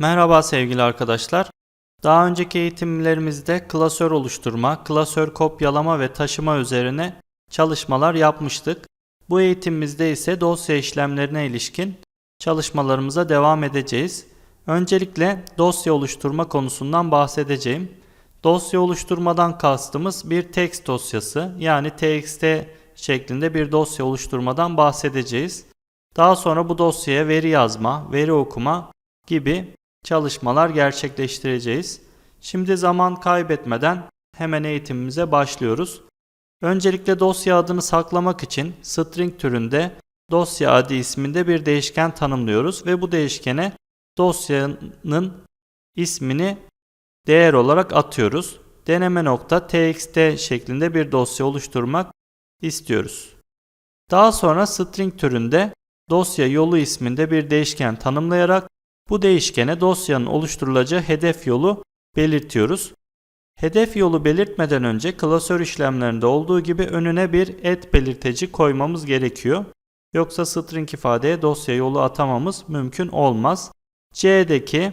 Merhaba sevgili arkadaşlar. Daha önceki eğitimlerimizde klasör oluşturma, klasör kopyalama ve taşıma üzerine çalışmalar yapmıştık. Bu eğitimimizde ise dosya işlemlerine ilişkin çalışmalarımıza devam edeceğiz. Öncelikle dosya oluşturma konusundan bahsedeceğim. Dosya oluşturmadan kastımız bir text dosyası yani txt şeklinde bir dosya oluşturmadan bahsedeceğiz. Daha sonra bu dosyaya veri yazma, veri okuma gibi çalışmalar gerçekleştireceğiz. Şimdi zaman kaybetmeden hemen eğitimimize başlıyoruz. Öncelikle dosya adını saklamak için string türünde dosya adı isminde bir değişken tanımlıyoruz ve bu değişkene dosyanın ismini değer olarak atıyoruz. Deneme nokta txt şeklinde bir dosya oluşturmak istiyoruz. Daha sonra string türünde dosya yolu isminde bir değişken tanımlayarak bu değişkene dosyanın oluşturulacağı hedef yolu belirtiyoruz. Hedef yolu belirtmeden önce klasör işlemlerinde olduğu gibi önüne bir et belirteci koymamız gerekiyor. Yoksa string ifadeye dosya yolu atamamız mümkün olmaz. C'deki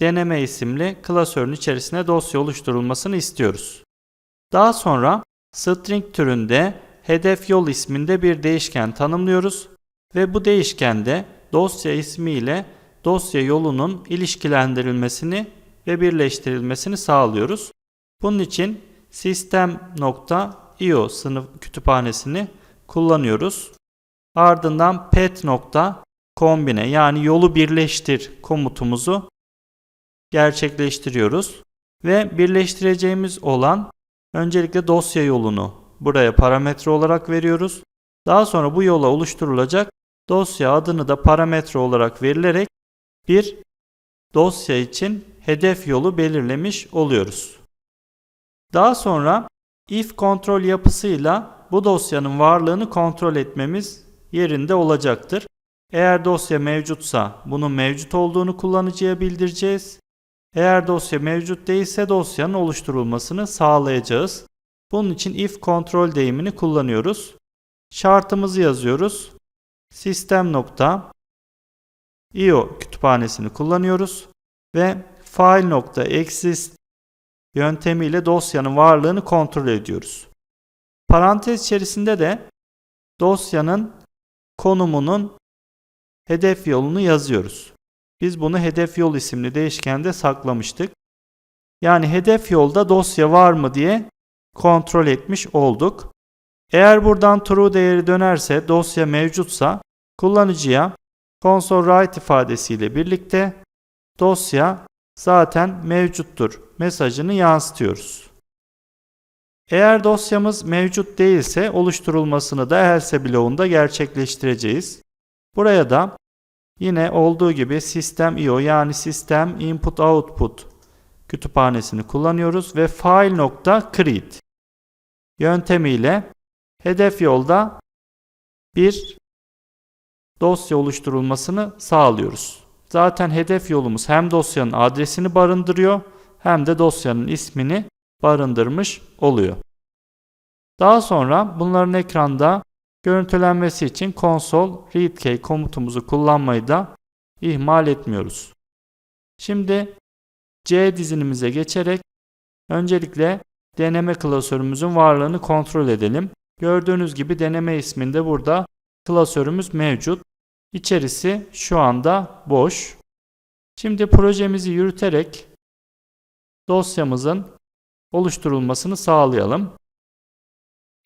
deneme isimli klasörün içerisine dosya oluşturulmasını istiyoruz. Daha sonra string türünde hedef yol isminde bir değişken tanımlıyoruz ve bu değişkende dosya ismi ile dosya yolunun ilişkilendirilmesini ve birleştirilmesini sağlıyoruz. Bunun için system.io sınıf kütüphanesini kullanıyoruz. Ardından pet.combine yani yolu birleştir komutumuzu gerçekleştiriyoruz. Ve birleştireceğimiz olan öncelikle dosya yolunu buraya parametre olarak veriyoruz. Daha sonra bu yola oluşturulacak dosya adını da parametre olarak verilerek bir dosya için hedef yolu belirlemiş oluyoruz. Daha sonra if kontrol yapısıyla bu dosyanın varlığını kontrol etmemiz yerinde olacaktır. Eğer dosya mevcutsa bunun mevcut olduğunu kullanıcıya bildireceğiz. Eğer dosya mevcut değilse dosyanın oluşturulmasını sağlayacağız. Bunun için if kontrol deyimini kullanıyoruz. Şartımızı yazıyoruz. Sistem nokta io kütüphanesini kullanıyoruz ve file nokta exist yöntemiyle dosyanın varlığını kontrol ediyoruz. Parantez içerisinde de dosyanın konumunun hedef yolunu yazıyoruz. Biz bunu hedef yol isimli değişkende saklamıştık. Yani hedef yolda dosya var mı diye kontrol etmiş olduk. Eğer buradan true değeri dönerse dosya mevcutsa kullanıcıya console write ifadesiyle birlikte dosya zaten mevcuttur mesajını yansıtıyoruz. Eğer dosyamız mevcut değilse oluşturulmasını da else bloğunda gerçekleştireceğiz. Buraya da yine olduğu gibi system.io yani system input output kütüphanesini kullanıyoruz ve file.create yöntemiyle hedef yolda bir dosya oluşturulmasını sağlıyoruz. Zaten hedef yolumuz hem dosyanın adresini barındırıyor hem de dosyanın ismini barındırmış oluyor. Daha sonra bunların ekranda görüntülenmesi için console readkey komutumuzu kullanmayı da ihmal etmiyoruz. Şimdi C dizinimize geçerek öncelikle deneme klasörümüzün varlığını kontrol edelim. Gördüğünüz gibi deneme isminde burada klasörümüz mevcut. İçerisi şu anda boş. Şimdi projemizi yürüterek dosyamızın oluşturulmasını sağlayalım.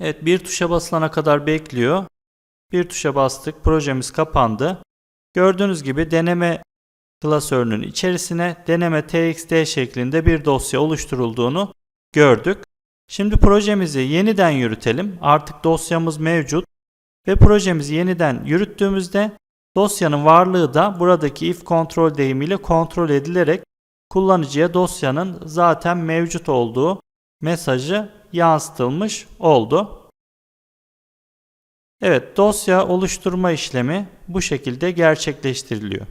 Evet bir tuşa basılana kadar bekliyor. Bir tuşa bastık. Projemiz kapandı. Gördüğünüz gibi deneme klasörünün içerisine deneme txt şeklinde bir dosya oluşturulduğunu gördük. Şimdi projemizi yeniden yürütelim. Artık dosyamız mevcut ve projemizi yeniden yürüttüğümüzde dosyanın varlığı da buradaki if kontrol deyimiyle kontrol edilerek kullanıcıya dosyanın zaten mevcut olduğu mesajı yansıtılmış oldu. Evet, dosya oluşturma işlemi bu şekilde gerçekleştiriliyor.